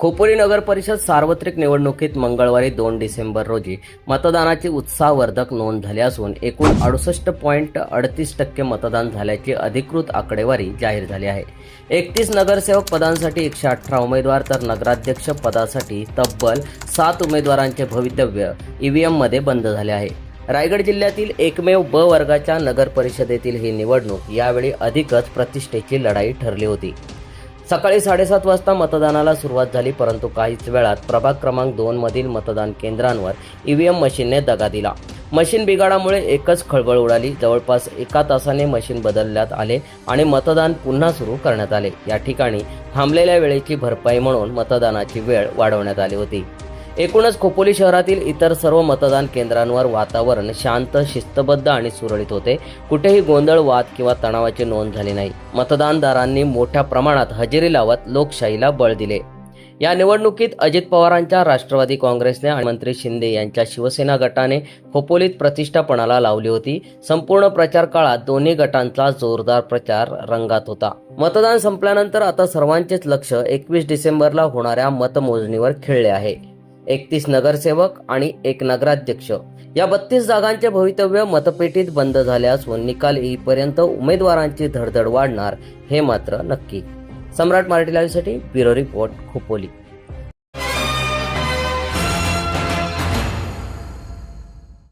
खोपोली नगर परिषद सार्वत्रिक निवडणुकीत मंगळवारी दोन डिसेंबर रोजी मतदानाची उत्साहवर्धक नोंद झाली असून एकूण अडुसष्ट पॉईंट अडतीस टक्के मतदान झाल्याची अधिकृत आकडेवारी जाहीर झाली आहे. एकतीस नगरसेवक पदांसाठी एकशे अठरा उमेदवार तर नगराध्यक्ष पदासाठी तब्बल सात उमेदवारांचे भवितव्य ईव्हीएममध्ये बंद झाले आहे. रायगड जिल्ह्यातील एकमेव ब वर्गाच्या नगर परिषदेतील ही निवडणूक यावेळी अधिकच प्रतिष्ठेची लढाई ठरली होती. सकाळी साडेसात वाजता मतदानाला सुरुवात झाली परंतु काहीच वेळात प्रभाग क्रमांक दोन मधील मतदान केंद्रांवर ईव्हीएम मशीनने दगा दिला. मशीन बिघाडामुळे एकच खळबळ उडाली. जवळपास एका तासाने मशीन बदलण्यात आले आणि मतदान पुन्हा सुरू करण्यात आले. या ठिकाणी थांबलेल्या वेळेची भरपाई म्हणून मतदानाची वेळ वाढवण्यात आली होती. एकूणच खोपोली शहरातील इतर सर्व मतदान केंद्रांवर वातावरण शांत शिस्तबद्ध आणि सुरळीत होते. कुठेही गोंधळ वाद किंवा तणावाची नोंद झाली नाही. मतदानदारांनी मोठ्या प्रमाणात हजेरी लावत लोकशाहीला बळ दिले. या निवडणुकीत अजित पवारांच्या राष्ट्रवादी काँग्रेसने आणि मंत्री शिंदे यांच्या शिवसेना गटाने खोपोलीत प्रतिष्ठापणाला लावली होती. संपूर्ण प्रचार काळात दोन्ही गटांचा जोरदार प्रचार रंगात होता. मतदान संपल्यानंतर आता सर्वांचेच लक्ष एकवीस डिसेंबरला होणाऱ्या मतमोजणीवर खेळले आहे. एकतीस नगरसेवक आणि एक नगराध्यक्ष. या बत्तीस जागांचे भवितव्य मतपेटीत बंद झाले असून निकाल येईपर्यंत उमेदवारांची धडधड वाढणार हे मात्र नक्की. सम्राट मराठी लाईव्हसाठी ब्युरो रिपोर्ट खोपोली.